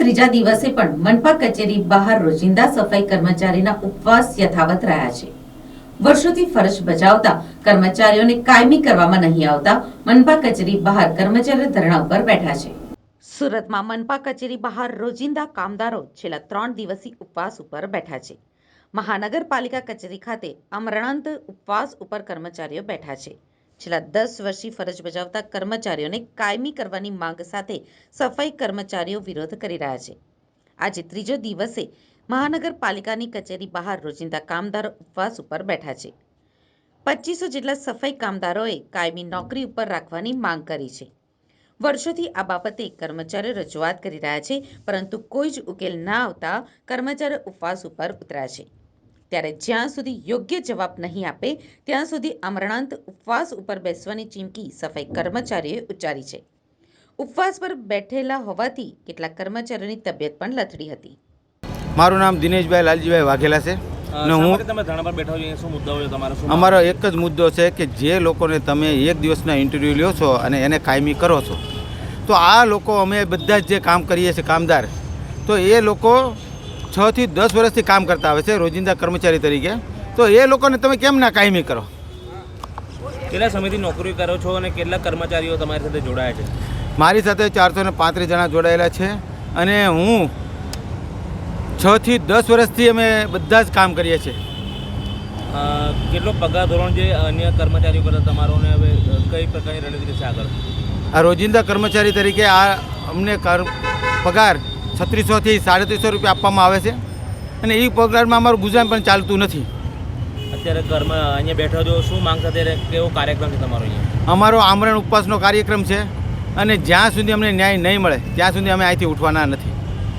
ત્રીજા દિવસે પણ મનપા કચેરી બહાર રોજિંદા સફાઈ કર્મચારીના ઉપવાસ યથાવત રહ્યા છે. વર્ષોથી ફરજ બજાવતા કર્મચારીઓને કાયમી કરવામાં નહીં આવતા મનપા કચેરી બહાર કર્મચારીઓ ધરણા ઉપર બેઠા છે. સુરતમાં મનપા કચેરી બહાર રોજિંદા કામદારો છેલ્લા ત્રણ દિવસથી ઉપવાસ ઉપર બેઠા છે. મહાનગરપાલિકા કચેરી ખાતે અમરણાંત ઉપવાસ ઉપર કર્મચારીઓ બેઠા છે. છેલ્લા દસ વર્ષથી ફરજ બજાવતા કર્મચારીઓને કાયમી કરવાની માંગ સાથે સફાઈ કર્મચારીઓ વિરોધ કરી રહ્યા છે. આજે ત્રીજો દિવસે મહાનગરપાલિકાની કચેરી બહાર રોજિંદા કામદારો ઉપવાસ ઉપર બેઠા છે. પચીસો જેટલા સફાઈ કામદારોએ કાયમી નોકરી ઉપર રાખવાની માંગ કરી છે. વર્ષોથી આ બાબતે કર્મચારીઓ રજૂઆત કરી રહ્યા છે, પરંતુ કોઈ જ ઉકેલ ના આવતા કર્મચારીઓ ઉપવાસ ઉપર ઉતર્યા છે. ત્યારે જ્યાં સુધી યોગ્ય જવાબ નહીં આપે ત્યાં સુધી અમરણાંત ઉપવાસ ઉપર બેસવાની ચીમકી સફાઈ કર્મચારીઓએ ઉચ્ચારી છે. ઉપવાસ પર બેઠેલા હોવાથી કેટલાક કર્મચારીઓની તબિયત પણ લથડી હતી. મારું નામ દિનેશભાઈ લાલજીભાઈ વાઘેલા છે. અને હું તમે ધરણા પર બેઠા છો? શું મુદ્દો છે તમારો? અમારો એક જ મુદ્દો છે કે જે લોકોને તમે એક દિવસના ઇન્ટરવ્યૂ લ્યો છો અને એને કાયમી કરો છો. તો આ લોકો અમે બધા જ જે કામ કરીએ છીએ કામદાર તો એ લોકો છથી દસ વર્ષથી કામ કરતા આવે છે રોજિંદા કર્મચારી તરીકે. તો એ લોકોને તમે કેમ ના કાયમી કરો? કેટલા સમયથી નોકરી કરો છો અને કેટલા કર્મચારીઓ તમારી સાથે જોડાયા છે? મારી સાથે ચારસો ને પાંત્રીસ જણા જોડાયેલા છે અને હું છથી દસ વર્ષથી અમે બધા જ કામ કરીએ છીએ. કેટલો પગાર ધોરણ જે અન્ય કર્મચારીઓ કરતા તમારો ને હવે કઈ પ્રકારની રણનીતિ છે આગળ? આ રોજિંદા કર્મચારી તરીકે આ અમને કર પગાર છત્રીસોથી સાડત્રીસો રૂપિયા આપવામાં આવે છે. અને એ પગારમાં અમારું ગુજરાન પણ ચાલતું નથી. અત્યારે ઘરમાં અહીંયા બેઠા છો શું માંગતા ત્યારે કેવો કાર્યક્રમ છે તમારો અહીંયા? અમારો આમરણ ઉપવાસનો કાર્યક્રમ છે અને જ્યાં સુધી અમને ન્યાય નહીં મળે ત્યાં સુધી અમે અહીંથી ઉઠવાના નથી.